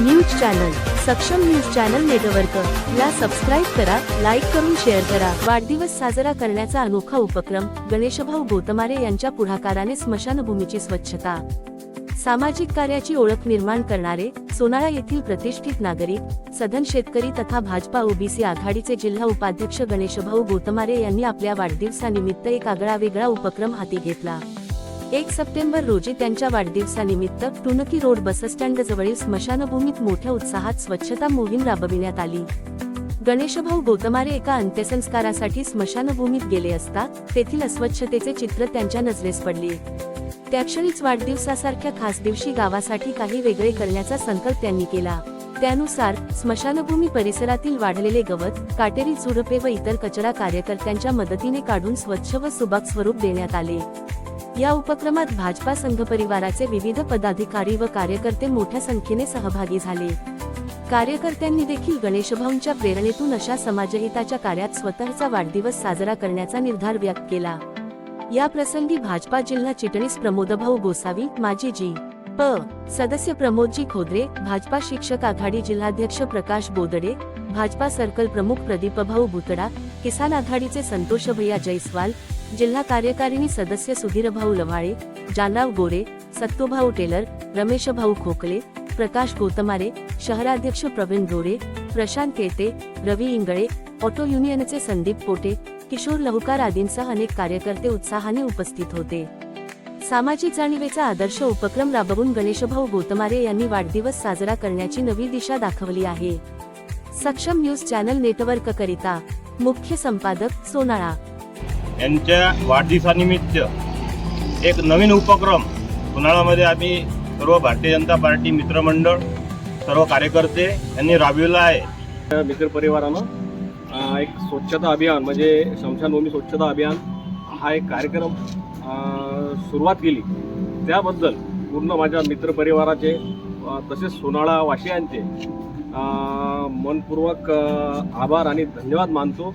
News channel Saksham news channel network. ला subscribe करा like करून शेअर करा. वाढदिवस साजरा करण्याचा अनोखा उपक्रम गणेशभाऊ गोतमारे यांच्या पुढाकाराने स्मशानभूमीची स्वच्छता. सामाजिक कार्याची ओळख निर्माण करणारे सोनाळा येथील प्रतिष्ठित नागरिक सधन शेतकरी तथा भाजपा ओबीसी आघाडीचे जिल्हा उपाध्यक्ष गणेशभाऊ गोतमारे यांनी आपल्या वाढदिवसानिमित्त एक आगळा वेगळा उपक्रम हाती घेतला. एक सप्टेंबर रोजी त्यांच्या वाढदिवसानिमित्त टुनकी रोड बसस्टँड जवळील स्मशानभूमीत मोठ्या उत्साहात स्वच्छता मोहीम राबविण्यात आली. गणेशभाऊ गोतमारे एका अंत्यसंस्कारासाठी स्मशानभूमीत गेले असता तेथील अस्वच्छतेचे चित्र त्यांच्या नजरेस पडले. त्याक्षणीच वाढदिवसासारख्या खास दिवशी गावासाठी काही वेगळे करण्याचा संकल्प त्यांनी केला. त्यानुसार स्मशानभूमी परिसरातील वाढलेले गवत काटेरी झुडपे व इतर कचरा कार्यकर्त्यांच्या मदतीने काढून स्वच्छ व सुबक स्वरूप देण्यात आले. या उपक्रमात भाजपा संघ परिवाराचे विविध पदाधिकारी व कार्यकर्ते मोठ्या संख्येने सहभागी झाले. कार्यकर्त्यांनी देखील गणेशभाऊंच्या प्रेरणेतून अशा समाजहिताच्या कार्यात स्वतःचा वाढदिवस साजरा करण्याचा निर्धार व्यक्त केला. या प्रसंगी भाजपा जिल्हा चिटणीस प्रमोदभाऊ गोसावी माजी जी. प. सदस्य प्रमोदजी खोदरे भाजपा शिक्षक आघाडी जिल्हाध्यक्ष प्रकाश बोदडे भाजपा सर्कल प्रमुख प्रदीपभाऊ भुतडा किसान आघाडीचे संतोष भैया जयस्वाल जिल्हा कार्यकारिणी सदस्य सुधीरभाऊ लव्हाळे जालाव गोरे सत्तोभाऊ टेलर रमेशभाऊ खोकले प्रकाश गोतमारे शहराध्यक्ष प्रवीण गोरे प्रशांत केते रवी इंगळे ऑटो युनियनचे संदीप पोटे किशोर लहुकार आदींसह अनेक कार्यकर्ते उत्साहाने उपस्थित होते. सामाजिक जाणीवेचा आदर्श उपक्रम राबवून गणेशभाऊ गोतमारे यांनी वाढदिवस साजरा करण्याची नवी दिशा दाखवली आहे. सक्षम न्यूज चॅनल नेटवर्क करिता मुख्य संपादक सोनाळा यांच्या वाढदिवसानिमित्त एक नवीन उपक्रम उन्हाळ्यामध्ये आम्ही सर्व भारतीय जनता पार्टी मित्रमंडळ सर्व कार्यकर्ते यांनी राबविला आहे. मित्रपरिवारानं परिवारानं एक स्वच्छता अभियान म्हणजे शमशानभूमी स्वच्छता अभियान हा एक कार्यक्रम सुरुवात केली. त्याबद्दल पूर्ण माझ्या मित्रपरिवाराचे तसेच सोनाळा वाशियांचे मनपूर्वक आभार आणि धन्यवाद मानतो.